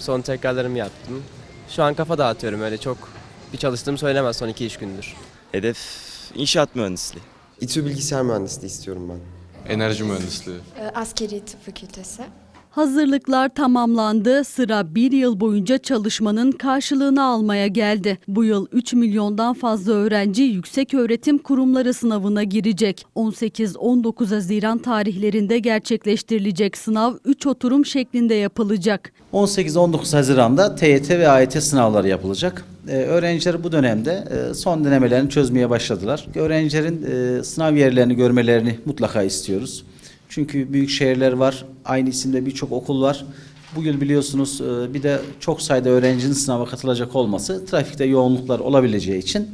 Son tekrarlarımı yaptım. Şu an kafa dağıtıyorum öyle çok bir çalıştığım söylemez son 2-3 gündür. Hedef inşaat mühendisliği. İTÜ bilgisayar mühendisliği istiyorum ben. Enerji mühendisliği. Ee, Askeri Tıp Fakültesi. Hazırlıklar tamamlandı. Sıra bir yıl boyunca çalışmanın karşılığını almaya geldi. Bu yıl 3 milyondan fazla öğrenci yüksek öğretim kurumları sınavına girecek. 18-19 Haziran tarihlerinde gerçekleştirilecek sınav 3 oturum şeklinde yapılacak. 18-19 Haziran'da TYT ve AYT sınavları yapılacak. Ee, öğrenciler bu dönemde e, son denemelerini çözmeye başladılar. Öğrencilerin e, sınav yerlerini görmelerini mutlaka istiyoruz. Çünkü büyük şehirler var, aynı isimde birçok okul var. Bu yıl biliyorsunuz e, bir de çok sayıda öğrencinin sınava katılacak olması trafikte yoğunluklar olabileceği için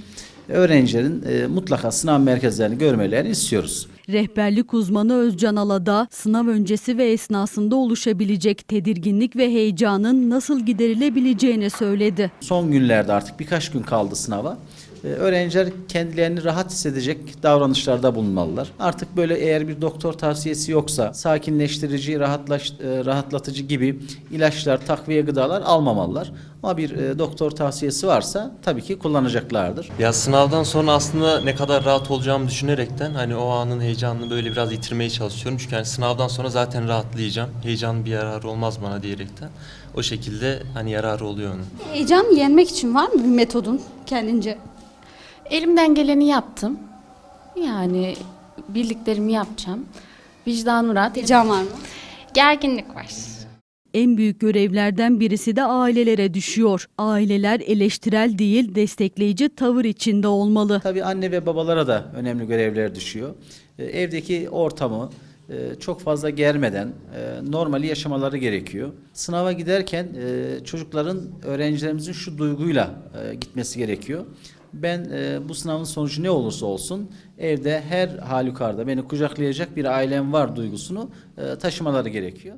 öğrencilerin e, mutlaka sınav merkezlerini görmelerini istiyoruz. Rehberlik uzmanı Özcan Alada sınav öncesi ve esnasında oluşabilecek tedirginlik ve heyecanın nasıl giderilebileceğini söyledi. Son günlerde artık birkaç gün kaldı sınava. Ee, Öğrenciler kendilerini rahat hissedecek davranışlarda bulunmalılar. Artık böyle eğer bir doktor tavsiyesi yoksa sakinleştirici, rahatlaş, e, rahatlatıcı gibi ilaçlar, takviye gıdalar almamalılar. Ama bir e, doktor tavsiyesi varsa tabii ki kullanacaklardır. Ya sınavdan sonra aslında ne kadar rahat olacağımı düşünerekten hani o anın heyecanını böyle biraz yitirmeye çalışıyorum. Çünkü hani sınavdan sonra zaten rahatlayacağım. Heyecanın bir yararı olmaz bana diyerekten. O şekilde hani yararı oluyor onun. Heyecan yenmek için var mı bir metodun kendince? Elimden geleni yaptım. Yani bildiklerimi yapacağım. Vicdanım rahat. Heyecan var mı? Gerginlik var. En büyük görevlerden birisi de ailelere düşüyor. Aileler eleştirel değil, destekleyici tavır içinde olmalı. Tabii anne ve babalara da önemli görevler düşüyor. E, Evdeki ortamı e, çok fazla germeden e, normali yaşamaları gerekiyor. Sınava giderken çocukların, öğrencilerimizin şu duyguyla gitmesi gerekiyor. Ben bu sınavın sonucu ne olursa olsun evde her halükarda beni kucaklayacak bir ailem var duygusunu taşımaları gerekiyor.